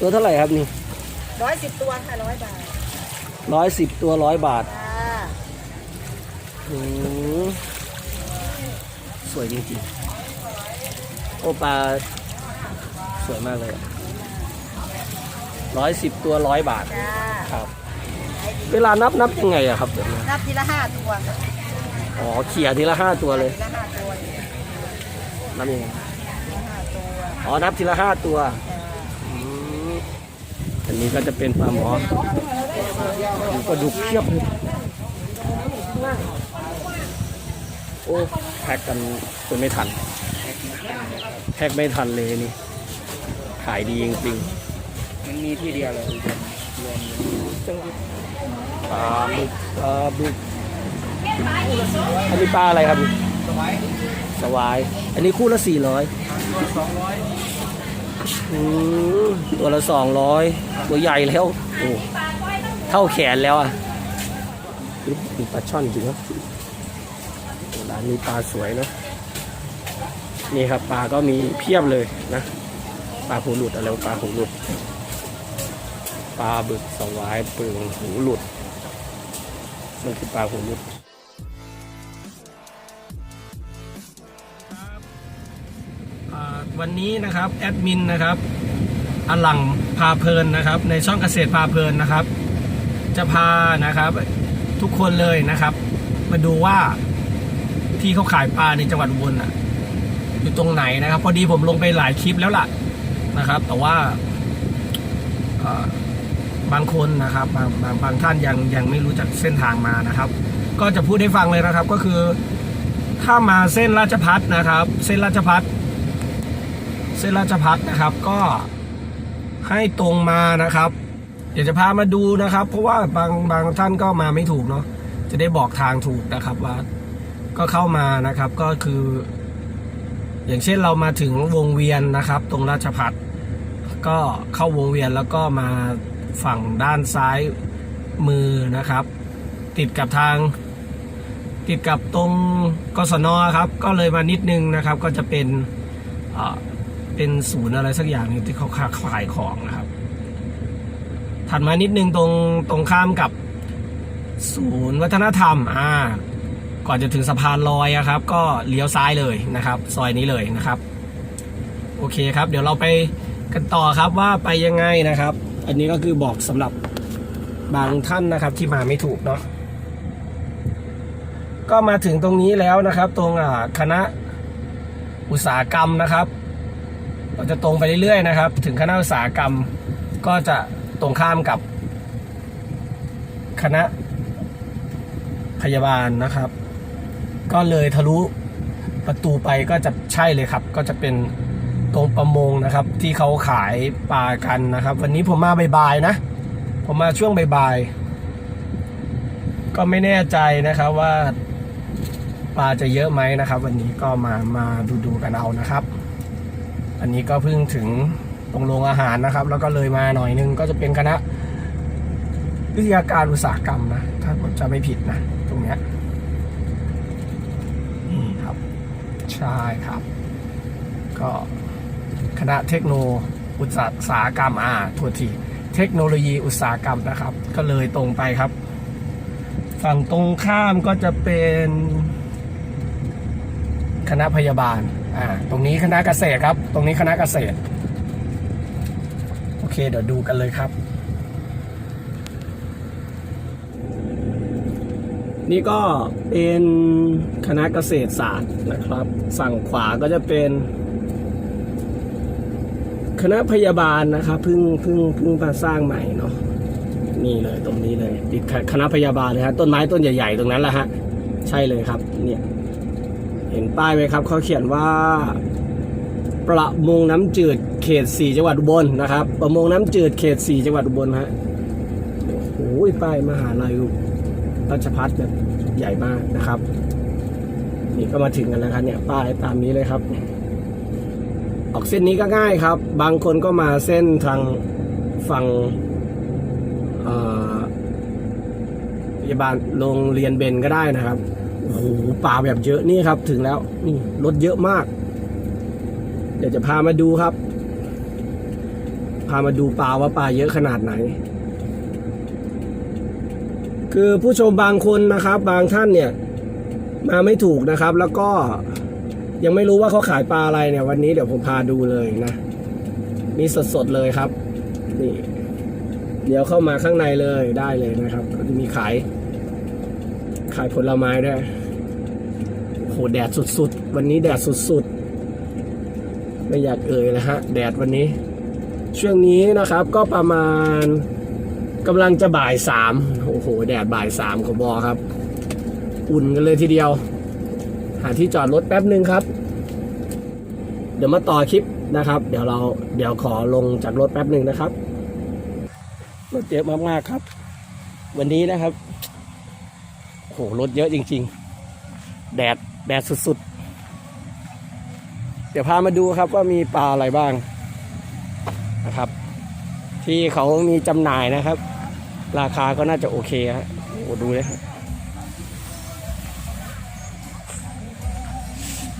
ตัวเท่าไหร่ครับนี่ร้อยสิบตัวค่ะร้อยบาทร้อยสิบตัวร้อยบาทจ้าอืมสวยจริงๆโอปลาสวยมากเลยร้อยสิบตัวร้อยบาทจ้าครับ เวลานับนับยังไงอะครับแบบนี้นับทีละห้าตัวค่ะอ๋อเขี่ยทีละห้าตัวเลยทีละห้าตัวนับยังไงทีละห้าตัวอ๋อนับทีละห้าตัวจ้าอืม อันนี้ก็จะเป็นปลาหมอดูกระดูกเพียบเลยโอ้แพ็กกันจนไม่ทัน แพ็กไม่ทันเลยนี่ ขายดีจริงมันมีที่เดียวเลยปลาบึกปลาบึกอันนี้ปลาอะไรครับสมัยสวาย อันนี้คู่ละสี่ร้อยสองร้อย ตัวละสองร้อยตัวใหญ่แล้วโอ้เท่าแขนแล้วอะมีปลาช่อนจริงครับโอ้ร้านนี้ปลาสวยเนอะนี่ครับปลาก็มีเพียบเลยนะ ปลาหูหลุดอะไรปลาหูหลุด ปลาบึกสวายปึงหูหลุด มันคือปลาหูหลุด วันนี้นะครับแอดมินนะครับอลังพาเพลินนะครับ ในช่องเกษตรพาเพลินนะครับ จะพานะครับทุกคนเลยนะครับ มาดูว่าที่เขาขายปลาในจังหวัดอุบลน่ะอยู่ตรงไหนนะครับ พอดีผมลงไปหลายคลิปแล้วล่ะนะครับ แต่ว่าบางคนนะครับบางบางบางท่านยังยังไม่รู้จักเส้นทางมานะครับ ก็จะพูดให้ฟังเลยนะครับก็คือ ถ้ามาเส้นราชพัฒนะครับ เส้นราชพัฒ เส้นราชพัฒนะครับก็ให้ตรงมานะครับ เดี๋ยวจะพามาดูนะครับ เพราะว่าบางบางท่านก็มาไม่ถูกเนาะจะได้บอกทางถูกนะครับว่าก็เข้ามานะครับก็คือ อย่างเช่นเรามาถึงวงเวียนนะครับ ตรงราชพัฒก็เข้าวงเวียนแล้วก็มาฝั่งด้านซ้ายมือนะครับ ติดกับทาง ติดกับตรงกศนครับ ก็เลยมานิดนึงนะครับ ก็จะเป็น เป็นศูนย์อะไรสักอย่างนึงที่เขาค้าขายของนะครับ ถัดมานิดนึงตรงตรงข้ามกับศูนย์วัฒนธรรม อ่า ก่อนจะถึงสะพานลอยครับ ก็เลี้ยวซ้ายเลยนะครับ ซอยนี้เลยนะครับ โอเคครับ เดี๋ยวเราไปกันต่อครับว่าไปยังไงนะครับ อันนี้ก็คือบอกสำหรับบางท่านนะครับที่มาไม่ถูกเนาะ ก็มาถึงตรงนี้แล้วนะครับ ตรงอ่าคณะอุตสาหกรรมนะครับ เราจะตรงไปเรื่อยๆนะครับ ถึงคณะอุตสาหกรรมก็จะตรงข้ามกับ คณะพยาบาลนะครับ ก็เลยทะลุประตูไปก็จะใช่เลยครับ ก็จะเป็นตรงประมงนะครับ ที่เขาขายปลากันนะครับ วันนี้ผมมาบ่ายๆนะ ผมมาช่วงบ่ายๆก็ไม่แน่ใจนะครับว่าปลาจะเยอะไหมนะครับ วันนี้ก็มามาดูๆกันเอานะครับ อันนี้ก็เพิ่งถึงตรงโรงอาหารนะครับ แล้วก็เลยมาหน่อยนึงก็จะเป็นคณะวิทยาการอุตสาหกรรมนะ ถ้าผมจะไม่ผิดนะ ตรงเนี้ยนี่ครับ ใช่ครับ ก็คณะเทคโนอุตสาหกรรมอ่าโทษทีเทคโนโลยีอุตสาหกรรมนะครับ ก็เลยตรงไปครับ ฝั่งตรงข้ามก็จะเป็น คณะพยาบาลอ่าตรงนี้คณะเกษตรครับ ตรงนี้คณะเกษตร โอเค เดี๋ยวดูกันเลยครับ นี่ก็เป็นคณะเกษตรศาสตร์นะครับฝั่งขวาก็จะเป็น คณะพยาบาลนะครับเพิ่งเพิ่งเพิ่งมาสร้างใหม่เนาะนี่เลยตรงนี้เลยติดคณะพยาบาลเลยฮะต้นไม้ต้นใหญ่ ๆ ตรงนั้นแหละฮะใช่เลยครับ เนี่ย เห็นป้ายไหมครับ เขาเขียนว่า ประมงน้ำจืดเขตสี่จังหวัดอุบลนะครับ ประมงน้ำจืดเขตสี่จังหวัดอุบลฮะโอ้ยป้ายมหาลัยราชพัฒแบบใหญ่มากนะครับ นี่ก็มาถึงกันแล้วครับเนี่ยป้ายตามนี้เลยครับ ออกเส้นนี้ก็ง่ายครับ บางคนก็มาเส้นทางฝั่งพยาบาลโรงเรียนเบนก็ได้นะครับ โอ้โหป่าแบบเยอะนี่ครับ ถึงแล้วนี่รถเยอะมาก เดี๋ยวจะพามาดูครับ พามาดูปลาว่าปลาเยอะขนาดไหน คือผู้ชมบางคนนะครับ บางท่านเนี่ย มาไม่ถูกนะครับ แล้วก็ยังไม่รู้ว่าเขาขายปลาอะไรเนี่ย วันนี้เดี๋ยวผมพาดูเลยนะมีสดๆเลยครับ นี่ เดี๋ยวเข้ามาข้างในเลยได้เลยนะครับก็จะมีขาย ขายผลไม้ด้วยโหแดดสุดๆ วันนี้แดดสุดๆ ไม่อยากเอ่ยนะฮะ แดดวันนี้ ช่วงนี้นะครับก็ประมาณกำลังจะบ่ายสามโอ้โห แดดบ่ายสามขอบอครับ อุ่นกันเลยทีเดียว หาที่จอดรถแป๊บหนึ่งครับ เดี๋ยวมาต่อคลิปนะครับ เดี๋ยวเราเดี๋ยวขอลงจากรถแป๊บหนึ่งนะครับรถเยอะมากๆครับ วันนี้นะครับ โอ้โหรถเยอะจริง ๆ แดดแดดสุดๆ เดี๋ยวพามาดูครับว่ามีปลาอะไรบ้างนะครับ ที่เขามีจำหน่ายนะครับ ราคาก็น่าจะโอเคฮะโอ้ดูเลย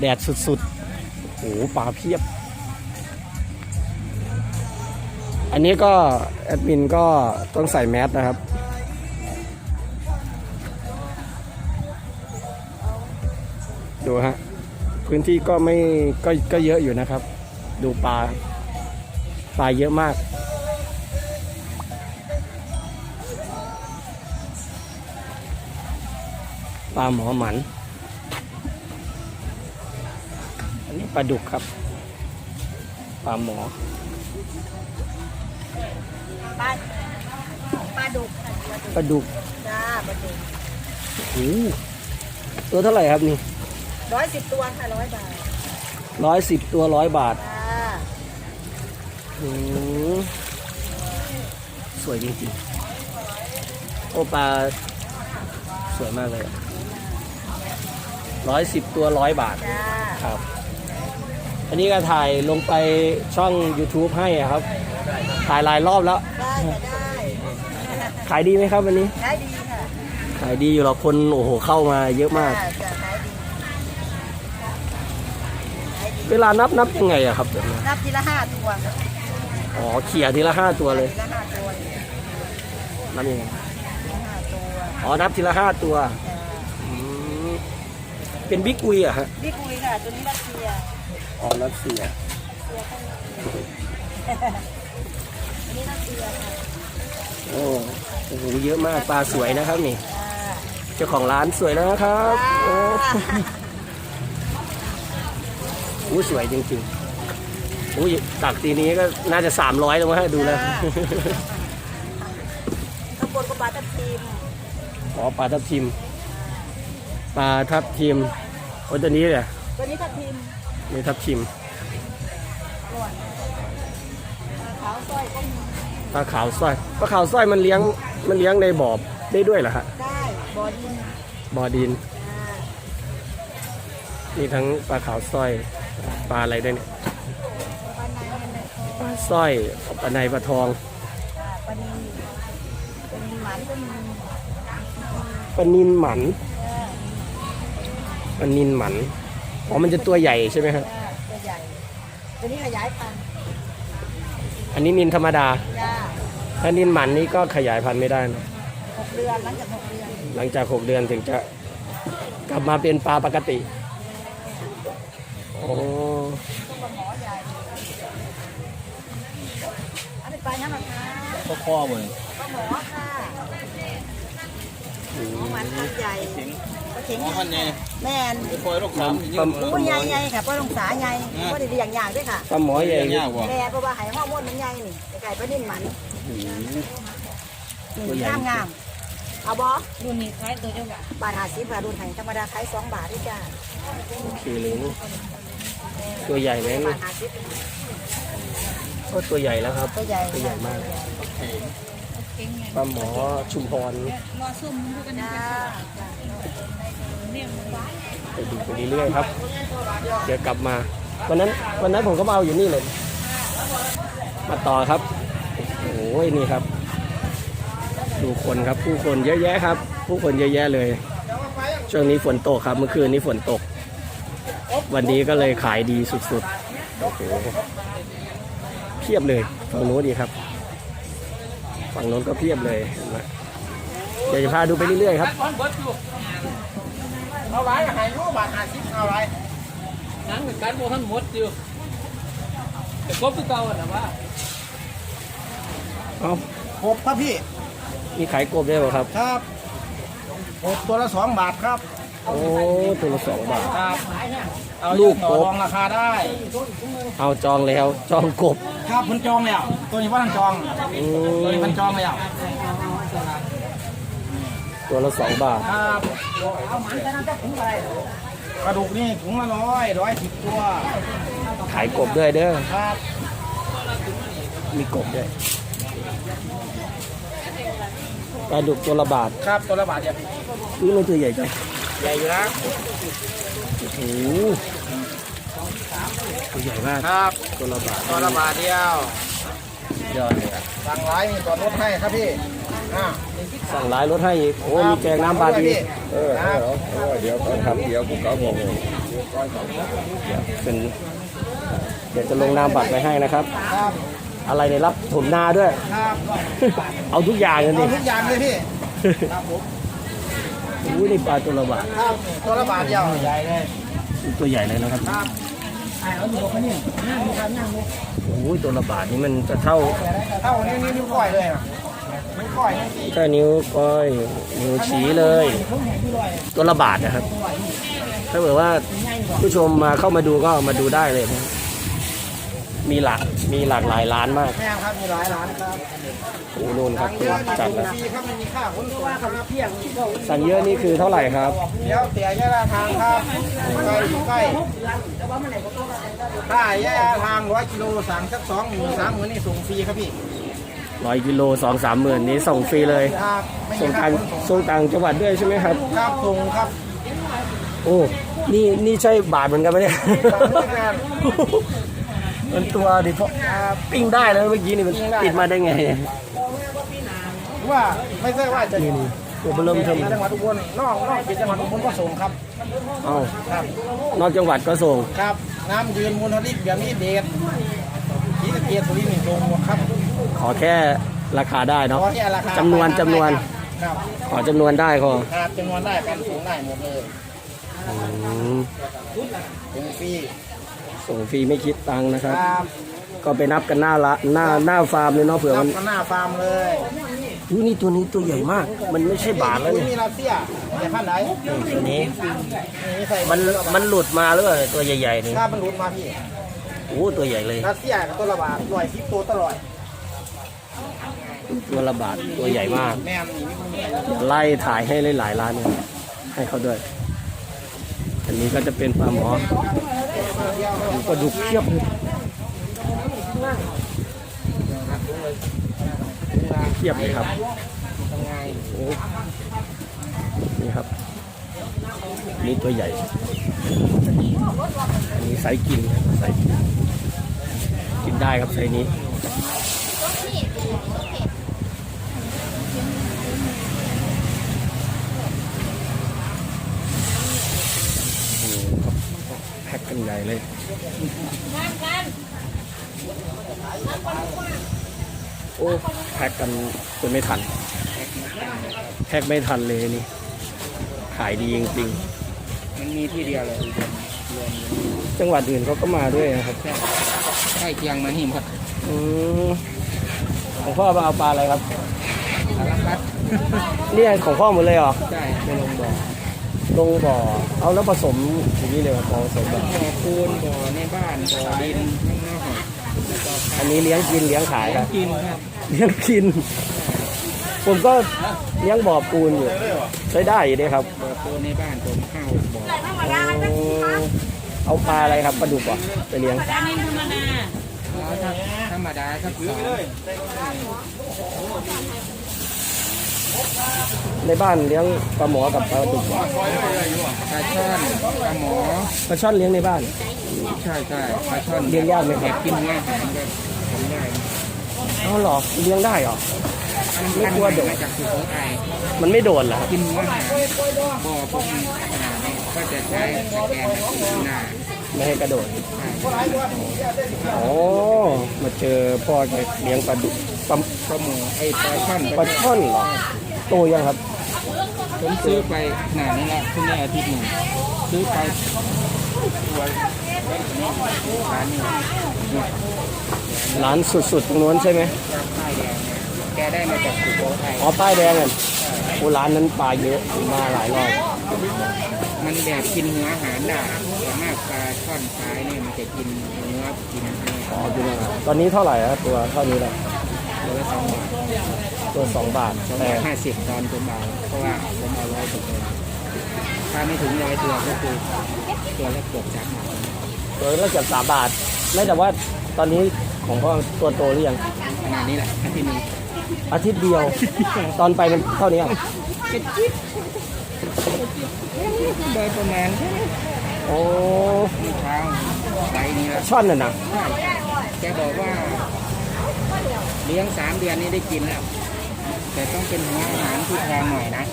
แดดสุดๆโอ้โหปลาเพียบ อันนี้ก็แอดมินก็ต้องใส่แมสนะครับ ดูฮะ พื้นที่ก็ไม่ก็ก็เยอะอยู่นะครับ ดูปลา ปลาเยอะมาก ปลาหมอหมัน อันนี้ปลาดุกครับ ปลาหมอ ปลาปลาดุกค่ะปลาดุกปลาดุก จ้าปลาดุก โอ้โหตัวเท่าไหร่ครับนี่ ร้อยสิบตัวค่ะร้อยบาทร้อยสิบตัวร้อยบาทจ้าอืมสวยจริงๆ โอปลาสวยมากเลยร้อยสิบตัวร้อยบาทจ้าครับ อันนี้ก็ถ่ายลงไปช่อง YouTube ให้อะครับ ถ่ายหลายรอบแล้ว ได้ค่ะได้ขายดีไหมครับวันนี้ ได้ดีค่ะขายดีอยู่หรอกคนโอ้โหเข้ามาเยอะมาก จ้าจ้าขายดีขายดี เวลานับนับยังไงอะครับแบบนี้นับทีละห้าตัวค่ะอ๋อเขี่ยทีละห้าตัวเลยทีละห้าตัวนับยังไงทีละห้าตัวอ๋อนับทีละห้าตัวจ้าอืมเป็นบิ๊กอุยอะฮะนี่คุยค่ะตัวนี้รัสเซียอ๋อรัสเซียตัวนี้รัสเซียค่ะโอ้โอ้โหเยอะมากปลาสวยนะครับนี่ จ้า เจ้าของร้านสวยแล้วนะครับโอ้โหสวยจริงๆโอ้ยตักทีนี้ก็น่าจะ300แล้วมั้งฮะดูแล้วข้างบนก็ปลาทับทิมอ๋อปลาทับทิมปลาทับทิมโอ้ตัวนี้เลยตัวนี้ทับทิมนี่ทับทิมก่อนขาวสร้อยก็มีปลาขาวสร้อยปลาขาวสร้อยมันเลี้ยงมันเลี้ยงในบ่อได้ด้วยเหรอฮะได้บอดินบ่อดินจ้ามีทั้งปลาขาวสร้อย ปลาอะไรด้วยเนี่ยปลาในมันในคอปลาสร้อยปลาในปลาทองจ้าปลานีปลานีหมันก็มีปลานินหมันปลานินหมันอ๋อมันจะตัวใหญ่ใช่ไหมครับจ้าตัวใหญ่ตัวนี้ขยายพันธุ์อันนี้นินธรรมดา จ้าถ้านินหมันนี่ก็ขยายพันธุ์ไม่ได้นะหกเดือนหลังจากหกเดือนหลังจากหกเดือนถึงจะกลับมาเป็นปลาปกติ โอ้ต้องปลาหมอใหญ่อันนี้ปลายังไงคะก็ข้อเหมือนปลาหมอค่ะหมอมันพันใหญ่ปลาเข็งหมอพันเนี่ยแม่นไอ้คอยลูกสามที่ยืมผู้ใหญ่ใหญ่ค่ะปลาลงสาใหญ่ก็ได้อย่างอย่างด้วยค่ะปลาหมอใหญ่ยากกว่าแม่เพราะว่าหายห้อร์โมนมันใหญ่นี่ไก่ปลานิ่มมันงามงาม เอาบอรุ่นนี้ขายตัวเจ้าบ่าบาทห้าสิบบาทรุ่นไห้ธรรมดาขายสองบาทด้วยจ้าโอเคเลยนี่ตัวใหญ่ไหมบานี่ทห้าสิบก็ตัวใหญ่แล้วครับ ตัวใหญ่ตัวใหญ่มาก เก่งไงปลาหมอชุมพรรอซุ่มพวกกันจ้าเนี่ยมันไปดูไปเรื่อยๆครับ เดี๋ยวกลับมา วันนั้นวันนั้นผมก็มาเอาอยู่นี่เลย มาต่อครับ โอ้ยนี่ครับ ดูคนครับ ผู้คนเยอะแยะครับ ผู้คนเยอะแยะเลย ช่วงนี้ฝนตกครับ เมื่อคืนนี้ฝนตก วันนี้ก็เลยขายดีสุดๆโอ้โหเพียบเลยจฝั่งโน้นดีครับ ฝั่งโน้นก็เพียบเลยเห็นไหมเดี๋ยวจะพาดูไปเรื่อยๆครับเอาไรหายรูปบาทหาชิปเอาไรนั่งเหมือนกันโมทันหมดอยู่แต่ครบทุกเก่าอะนะว่าเอาครบครับพี่ มีขายกบด้วยเหรอครับ ครับครบตัวละสองบาทครับ โอ้ตัวละสองบาท ครับ เอาลูกต่อกบรองราคาได้ เอาจองแล้ว จองกบ ครับเพิ่นจองแล้ว ตัวนี้ว่าท่านจองอืตัวนี้มเพิ่นจองแล้วตัวละสองบาท ครับกระดูกนี่ถุงละร้อยร้อยสิบตัว ขายกบด้วยเด้อ ครับ มีกบด้วย ปลาดุกตัวละบาทครับตัวละบาทเดียวนี่มันตัวใหญ่จังใหญ่อยู่นะโอ้โหตัวใหญ่มากครับตัวละบาทตัวละบาทเดียวยอดเลยอะสั่งร้ายมีตัวลดให้ครับพี่อ่าสั่งร้ายรถให้อีกโอ้มีแกงน้ำปลาดีเออครับเดี๋ยวก่อนครับเดี๋ยวผมก็บอกเป็นเดี๋ยวจะลงนามบัตรไปให้นะครับครับ อะไรเนี่ยรับถมนาด้วย ครับเอาทุกอย่างเลยเอาดิทุกอย่างเลยพี่ ครับผม อุ้ยนี่ปลาตัวละบาทครับตัวละบาทเดียวใหญ่เลยตัวใหญ่เลยนะครับครับไอ้เอาหนูมานี่นั่งดูครับนั่งดูโอ้ยตัวละบาทนี่มันจะเท่าเท่านี้นิ้วนิ้วก้อยเลยนะนิ้วก้อยนี่แค่นิ้วก้อยนิ้วชี้เลยตัวละบาทนะครับ ถ้าเกิดว่าผู้ชมมาเข้ามาดูก็มาดูได้เลยนะ มีหลากมีหลากหลายร้านมาก แม่ครับมีหลายร้านครับโอ้นู่นครับเยอะจัดแล้วฟรีครับไม่มีค่าขนส่งครับเพียงสั่งเยอะนี่คือเท่าไหร่ครับ เดี๋ยวเสียยะทางครับใกล้ใกล้ถ้ายะทางร้อยกิโลสั่งสักสองหมื่นสามหมื่นนี่ส่งฟรีครับพี่ร้อยกิโลสองสามหมื่นนี้ส่งฟรีเลยครับไม่มีส่งค่าทางขนส่งส่งต่างจังหวัดด้วยใช่ไหมครับ ครับส่งครับ โอ้ นี่นี่ใช่บาทเหมือนกันไหมเนี่ยบาทเห มือนกันมันตัวดิเพราะปิ้งได้แล้วเมื่อกี้นี่มันติดมาได้ไงเนี่ยว่าไม่ใช่ว่าจะนี่นี่ตัวเบอร์เริ่มเทิมจังหวัดอุบลนอกนอกเขตจังหวัดอุบลก็ส่งครับเอ้าครับ นอกจังหวัดก็ส่งครับ น้ำยืนมูลนิธิแบบนี้เด็ดที่สะเกียรติสุรินทร์นี่ส่งหมดครับขอแค่ราคาได้เนาะเพราะแค่ราคาจำนวนจำนวนครับขอจำนวนได้พอครับจำนวนได้กันส่งได้หมดเลยอืมส่งฟรี ส่งฟรีไม่คิดตังค์นะครับ ครับก็ไปนับกันหน้าละหน้าหน้าฟาร์มเลยเนาะเผื่อรัมับนกันหน้าฟาร์มเลยอุ้ยนี่ตัวนี้ตัวใหญ่มาก มันไม่ใช่บาทแล้วอุ้ยเนี่ยมีรัสเซียแต่พันไหนตัวนี้ นี่ใส่มันมันหลุดมาหรือเปล่าตัวใหญ่ๆนี่ถ้ามันรุดมาพี่โอ้ตัวใหญ่เลยรัสเซียกับตัวละบาทลอยทิปโตตลอดตัวละบาทตัวใหญ่มากแม่มนี่ไม่มีอะไรเดี๋ยวไล่ถ่ายให้หลายๆร้านเนี่ยให้เขาด้วย อันนี้ก็จะเป็นปลาหมอปลาดุกเพียบเลยเพียบเลยครับนี่ครับ นี่ตัวใหญ่ อันนี้ไซส์กินไซส์กิน กินได้ครับไซนี้ โอ้โหครับแพ็คกัน ใหญ่เลยโอ้แพ็คกันจนไม่ทัน แพ็คไม่ทันเลยนี่ ขายดีจริงมันมีที่เดียวเลยๆจังหวัดอื่นเขาก็มาด้วยนะครับใกล้เคียงมาหิมครับอืมของพ่อมาเอาปลาอะไรครับสารพัดเนี่ยของพ่อหมดเลยเหรอ ใช่ไม่ลงบ่อ ลงบ่อ เอาแล้วผสมอย่างนี้เลยเหรอพอผสมแบบบ่อปูนบ่อในบ้านบ่อดินข้างนอกอันนี้เลี้ยงกินเลี้ยงขายครับกินครับเลี้ยงกิน ผมก็เลี้ยงบ่อปูนอยู่ใช้ได้อยู่ดีครับ บ่อปูนในบ้านผมข้าวบ่อเอาปลาอะไรครับปลาดุกเหรอะไปเลี้ยงด้านนี้ธรรมดาธรรมดาสักสอง ในบ้านเลี้ยงปลาหมอกับปลาดุกเหรอปลาช่อนปลาหมอปลาช่อนเลี้ยงในบ้าน ใช่ใช่ปลาช่อนเลี้ยงยากไหมครับกินง่ายอาหารก็ทำได้อ๋อเหรอเลี้ยงได้เหรอไม่กลัวโดดมาจากสุโขทัยมันไม่โดนเหรอครับกินง่ายบ่อพวกนี้ขนาดนี้ก็จะใช้ตะแกรงกับสีหน้าอไม่ให้กระโดดโอ้มาเจอพ่อแกเลี้ยงปลาดุก ปลาปลาหมูไอ้ปลาช่อนปลาช่อนเหรอโตยังครับ ผมซื้อไปหนานี่ละเพิ่งได้อาทิตย์หนึ่งซื้อไปตัวร้านนี้ร้านสุดๆตรงนู้นใช่ไหมป้ายแดงแกได้มาจากสุโขทัยอ๋อป้ายแดงอะโอ้ร้านนั้นปลาเยอะมาหลายรอบมันแบบกินเนื้ออาหารได้ส่วนมากปลาช่อนท้ายเนี่ยมันจะกินเนื้อกินอะไรอ๋อจริงเหรอตอนนี้เท่าไหร่อะตัวเท่านี้แหละตัวละ สองบาทตัวสองบาทสองแต่บาทห้าสิบตอนผมเอาเพราะว่าผมเอาร้อยตัวถ้าไม่ถึงร้อยตัวก็คือตัวละเกือบสามบาทตัวละเกือบสามบาท ไม่แต่ว่าตอนนี้ของพ่อตัวโตหรือยังขนาดนี้แหละอาทิตย์หนึงอาทิตย์เดียว ตอนไปมันเท่านี้อะโดยประมาณโอ้มื้อเช้าไซส์นี้ละช่อนน่ะนะใช่แกบอกว่า เลี้ยงสามเดือนนี้ได้กินแล้ว แต่ต้องเป็นหัวอาหารที่แพงหน่อยนะ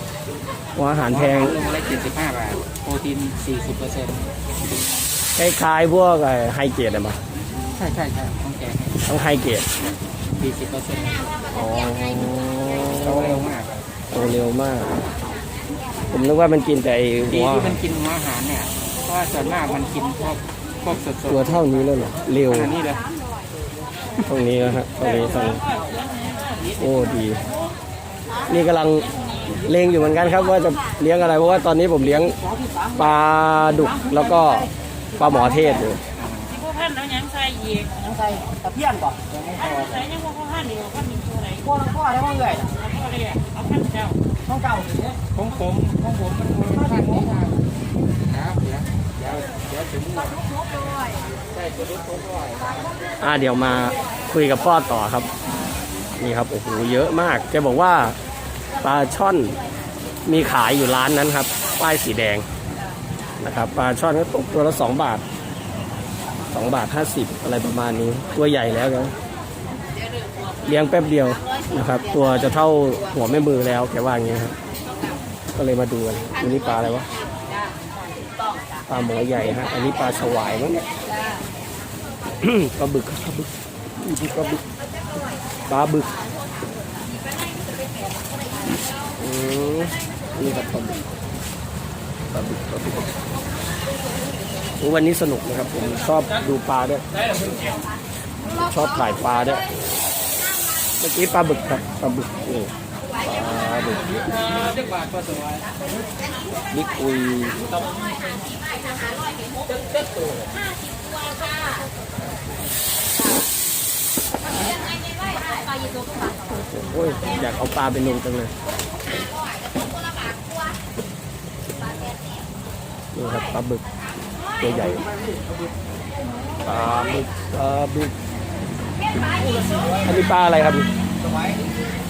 หัวอาหารแพงหัวอาหารโลละเจ็ดสิบห้าบาท โปรตีนสี่สิบเปอร์เซ็นต์คล้ายๆพวกไอ้ไฮเกรดอะมาใช่ใช่ใช่ต้องแกต้องไฮเกรดสี่สิบเปอร์เซ็นต์อ๋อโตเร็วมากโตเร็วมาก ผมนึกว่ามันกินแต่ไอ้ดีหัวที่มันกินหัวอาหารเนี่ยเพราะว่าส่วนมากมันกินพวกพวกสดๆตัวเท่านี้แล้วเหรอเร็วขนาดนี้เลย ตรงนี้นะฮะตรงนี้ตรงโอ้ดี นี่กำลังเลงอยู่เหมือนกันครับ ว่าจะเลี้ยงอะไร เพราะว่าตอนนี้ผมเลี้ยงปลาดุกแล้วก็ปลาหมอเทศอยู่ที่พวกท่านเอาหยังใส่อียังใส่ตะเพียนก่อนใส่ยังพวกท่านเดียวท่านมีตัวไหนพวกพ่อได้ว่าเอื่อยเอาพ่อเลยเอาท่านเจ้าต้องเก่าเนี่ยของผมของผมมันขั้นนี้ครับเดี๋ยวเดี๋ยวเดี๋ยวถึง อยอ่าเดี๋ยวมาคุยกับพ่อต่อครับ นี่ครับโอ้โหเยอะมากแกบอกว่าปลาช่อนมีขายอยู่ร้านนั้นครับ ป้ายสีแดงนะครับปลาช่อนก็ตกตัวละสองบาทสองบาทห้าสิบอะไรประมาณนี้ ตัวใหญ่แล้วครับเลี้ยงแป๊บเดียวนะครับ ตัวจะเท่าหัวแม่มือแล้วแกว่าอย่างนี้ครับก็เลยมาดูกันอันนี้ปลาอะไรวะปลาหมอใหญ่ฮะอันนี้ปลาสวายมั้งเนี่ย ปลาบึกปลาบึกปลาบึกปลาบึกอืมนี่ครับปลาบึกปลาบึกปลาบึกวันนี้สนุกนะครับผมชอบดูปลาด้วยชอบถ่ายปลาด้วยเมื่อกี้ปลาบึกครับปลาบึกนี่าด็กบิ๊กอุยโอ้ยอยากเอาปลาไปลงจังเลยนี่ครับปลาบึกตัวใหญ่ปลาบึกปลาบึกอันนี้ปลาอะไรครับ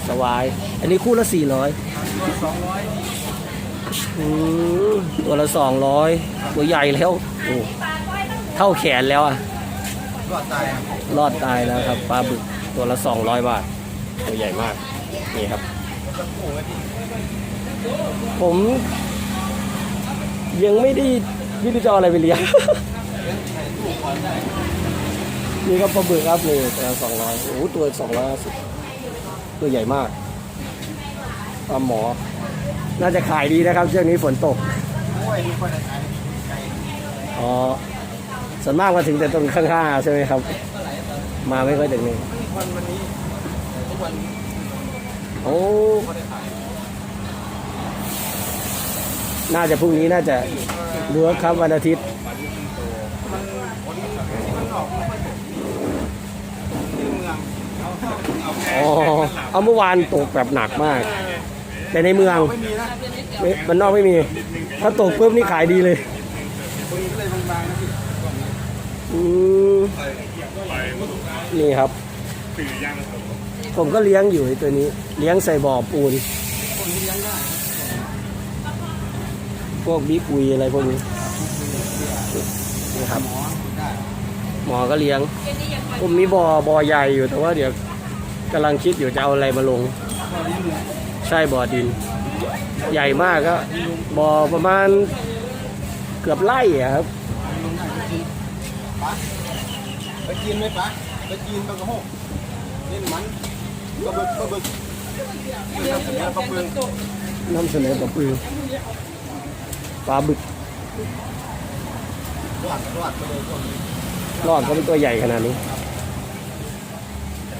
สวาย อันนี้คู่ละสี่ร้อยตัวละสองร้อยตัวใหญ่แล้วโอ้เท่าแขนแล้วอะ รอดตายรอดตายแล้วครับปลาบึกตัวละสองร้อยบาท ตัวใหญ่มาก นี่ครับ ผมยังไม่ได้ไม่รู้จะเอาอะไรไปเลี้ยงนี่ครับปลาบึกครับนี่ตัวสองร้อยโอ้โหตัวสองร้อยสิบ ตัวใหญ่มากปลาหมอ น่าจะขายดีนะครับช่วงนี้ฝนตกโอ้ยนี่คนละขายอ๋อส่วนมากมาถึงแต่ตรงข้างๆใช่ไหมครับ มาไม่ค่อยถึงนี่วันวันนี้ทุกวันโอ้น่าจะพรุ่งนี้น่าจะเลือกครับวันอาทิตย์ อ๋อเอาเมื่อวานตกแบบหนักมาก แต่ในเมืองไม่มันนอกไม่มี ถ้าตกปุ๊บนี่ขายดีเลยอืมนี่ครับ ผมก็เลี้ยงอยู่ไอ้ตัวนี้ เลี้ยงใส่บ่อปูนพวกบิ๊กอุยอะไรพวกนี้นะครับหมอก็เลี้ยง ผมมีบ่อบ่อใหญ่อยู่แต่ว่าเดี๋ยว กำลังคิดอยู่จะเอาอะไรมาลง ใช่บ่อดิน ใหญ่มากก็บ่อประมาณเกือบไร่อะครับปะไปกินไหมปะไปกินปลากระโหกเล่นมันปลาบึกปลาบึกนี่ครับเป็นปลาบึกนำเสนอกับปือปลาบึกรอดรอดไปเลยคนรอดก็เป็นตัวใหญ่ขนาดนี้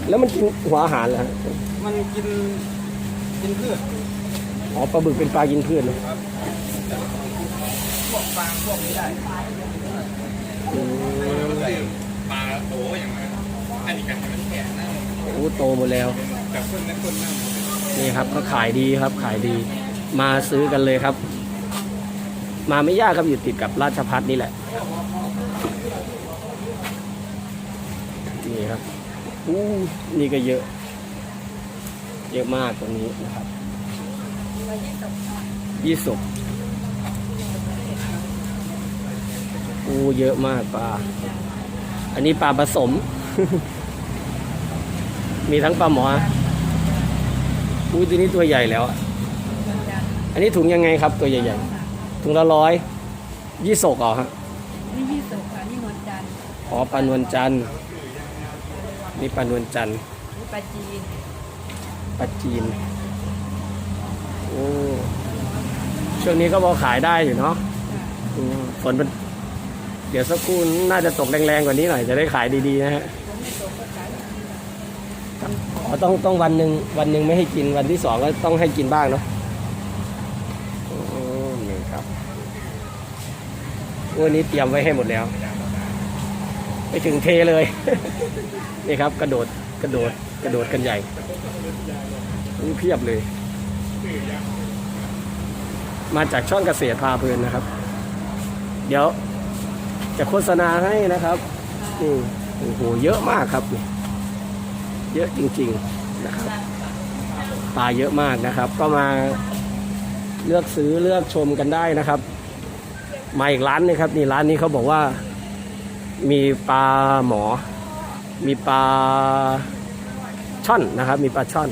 แล้วมันกินหัวอาหารเหรอฮะมันกินกินพืชอ๋อปลาบึกเป็นปลากินพืชนะพวกฟางพวกนี้ได้อืมปลาโตอย่างไรอันนี้กันมันแก่นะโอ้โตหมดแล้ว แต่คนนั้นคนนั่งนี่ครับก็ขายดีครับขายดี มาซื้อกันเลยครับ มาไม่ยากครับอยู่ติดกับราชพัฒนี่แหละนี่ครับ อู้นี่ก็เยอะ เยอะมากตรงนี้นะครับยี่สบอู้เยอะมากปลา อันนี้ปลาผสม มีทั้งปลาหมออู้ตัวนี้ตัวใหญ่แล้วอะอันนี้ถุงยังไงครับตัวใหญ่ๆ ถุงละร้อยยี่สกเหรอฮะนี่ยี่สิบค่ะนี่นวลจันทร์อ๋อปลานวลจันทร์ นี่ปลานวลจันทร์นี่ปลาจีนปลาจีนโอ้ช่วงนี้ก็พอขายได้อยู่เนาะอืมฝนมันเดี๋ยวสักครู่น่าจะตกแรงๆกว่านี้หน่อยจะได้ขายดีๆนะฮะอ๋อต้องต้องวันหนึ่งวันหนึ่งไม่ให้กินวันที่สองก็ต้องให้กินบ้างเนาะโอ้นี่ครับวันนี้เตรียมไว้ให้หมดแล้ว ไปถึงเทเลย นี่ครับ กระโดดกระโดดกระโดดกันใหญ่เพียบเลย มาจากช่องเกษตรพาเพลินนะครับ เดี๋ยว จะโฆษณาให้นะครับนี่โอ้โหเยอะมากครับนี่เยอะจริง ๆนะครับปลาเยอะมากนะครับ ก็มาเลือกซื้อเลือกชมกันได้นะครับ มาอีกร้านนึงครับ นี่ร้านนี้เขาบอกว่า มีปลาหมอ มีปลาช่อนนะครับ มีปลาช่อน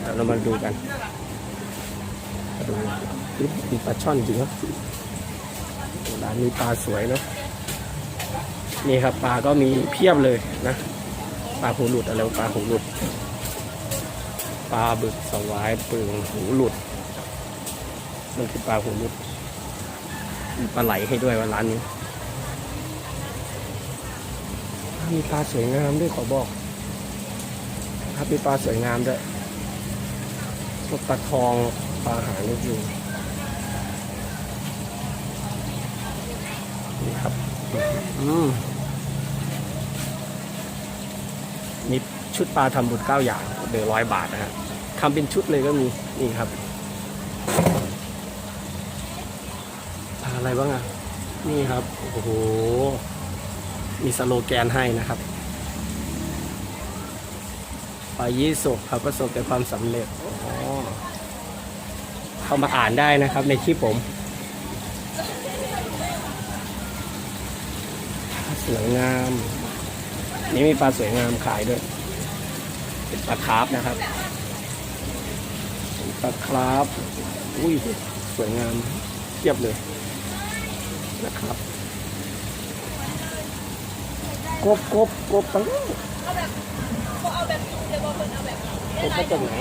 เดี๋ยวเรามาดูกันมาดูมีปลาช่อนจริงเหรอร้านนี้ปลาสวยเนาะนี่ครับปลาก็มีเพียบเลยนะปลาหูหลุดอะไรปลาหูหลุดปลาบึกสวายปึงหูหลุดมันคือปลาหูหลุดมีปลาไหลให้ด้วยว่าร้านนี้ มีปลาสวยงามด้วยขอบอกครับมีปลาสวยงามด้วยพวกปลาทองปลาหางนกยูงนี่ครับอืมมีชุดปลาทำบุญเก้าอย่างเดือร้อยบาทนะฮะทำเป็นชุดเลยก็มีนี่ครับปลาอะไรบ้างอะ นี่ครับ โอ้โห มีสโลแกนให้นะครับไปยี่สกครับประสบแต่ความสำเร็จเข้ามาอ่านได้นะครับในคลิปผมสวยงาม นี่มีปลาสวยงามขายด้วย เป็นปลาคร์ฟนะครับปลาคร์ฟอุ้ยสวยงามเทียบเลยนะครับ กบกบกบตั้งเอาแบบเอาแบบเดี๋ยวบอกคนเอาแบบกบมาจากไหน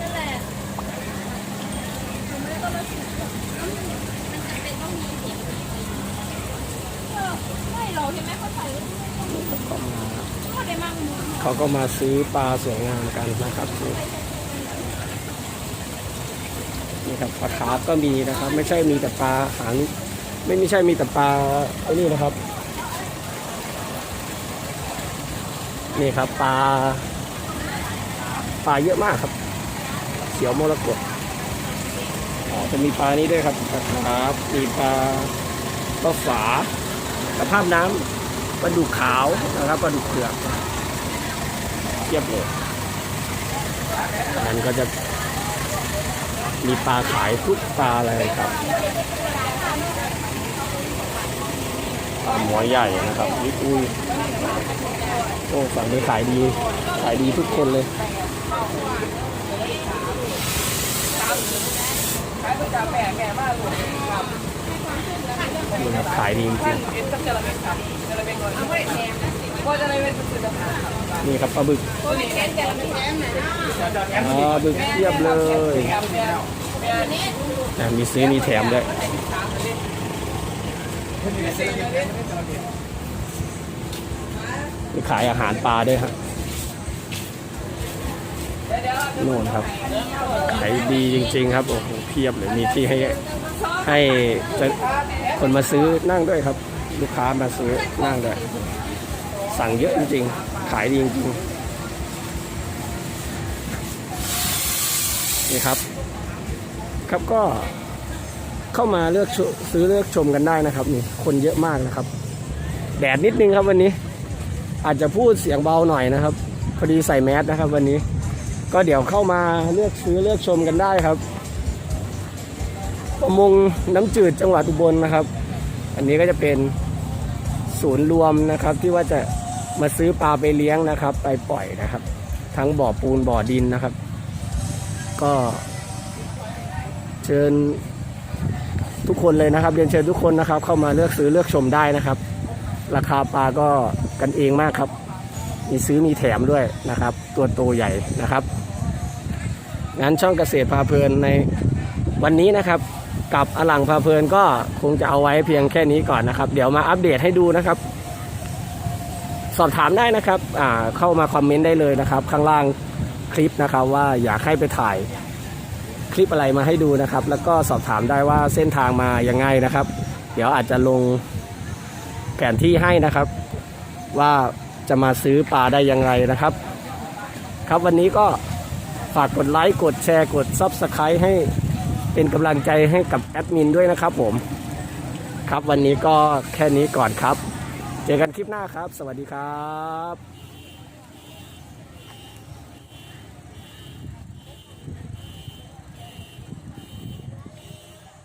นั่นแหละหนูไม่ได้ก็มาสิมันจะเป็นต้องมีเสียงไม่หรอกเห็นไหมเขาใส่ไว้ก็ได้มั่งมือเขาก็มาซื้อปลาสวยงามกันนะครับนี่ครับปลาคาร์ฟก็มีนะครับ ไม่ใช่มีแต่ปลาหางไม่ไม่ใช่มีแต่ปลาไอ้นี่นะครับ นี่ครับปลาปลาเยอะมากครับ เขียวมรกตจะมีปลานี้ด้วยครับปลาคาร์ฟมีปลาปลาฝาสภาพน้ำปลาดุกขาวนะครับปลาดุกเผือกเทียบเลยนั้นก็จะมีปลาขายทุกปลาอะไรครับ หัวใหญ่นะครับวิอุ้ยโอ้ฝั่งนี้ขายดี ขายดีทุกคนเลยดูนะขายดีจริงนี่ครับปลาบึกปลาบึกเทียบเลยมีซื้อมีแถมด้วย มีขายอาหารปลาด้วยครับนู่นครับ ขายดีจริง ๆ ครับ โอ้โห เพียบเลย มีที่ให้ให้จะคนมาซื้อนั่งด้วยครับ ลูกค้ามาซื้อนั่งด้วย สั่งเยอะจริง ๆ ขายดีจริง ๆ นี่ครับ ครับก็ เข้ามาเลือกซื้อเลือกชมกันได้นะครับนี่คนเยอะมากนะครับ แดดนิดนึงครับวันนี้ อาจจะพูดเสียงเบาหน่อยนะครับ พอดีใส่แมสนะครับ วันนี้ ก็เดี๋ยวเข้ามาเลือกซื้อเลือกชมกันได้ครับประมงน้ำจืดจังหวัดอุบลนะครับ อันนี้ก็จะเป็นศูนย์รวมนะครับ ที่ว่าจะมาซื้อปลาไปเลี้ยงนะครับ ไปปล่อยนะครับ ทั้งบ่อปูนบ่อดินนะครับ ก็เชิญ ทุกคนเลยนะครับ เรียนเชิญทุกคนนะครับ เข้ามาเลือกซื้อเลือกชมได้นะครับ ราคาปลาก็กันเองมากครับ มีซื้อมีแถมด้วยนะครับ ตัวโตใหญ่นะครับงานช่องเกษตรพาเพลินในวันนี้นะครับกับอลังพาเพลินก็คงจะเอาไว้เพียงแค่นี้ก่อนนะครับ เดี๋ยวมาอัปเดตให้ดูนะครับ สอบถามได้นะครับอ่าเข้ามาคอมเมนต์ได้เลยนะครับ ข้างล่างคลิปนะครับว่าอยากให้ไปถ่าย คลิปอะไรมาให้ดูนะครับ แล้วก็สอบถามได้ว่าเส้นทางมายังไงนะครับ เดี๋ยวอาจจะลงแผนที่ให้นะครับ ว่าจะมาซื้อปลาได้ยังไงนะครับ ครับวันนี้ก็ฝากกดไลค์กดแชร์กด Subscribe ให้เป็นกำลังใจให้กับแอดมินด้วยนะครับผม ครับวันนี้ก็แค่นี้ก่อนครับ เจอกันคลิปหน้าครับ สวัสดีครับ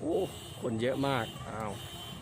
อ้คนเยอะมากอ้าว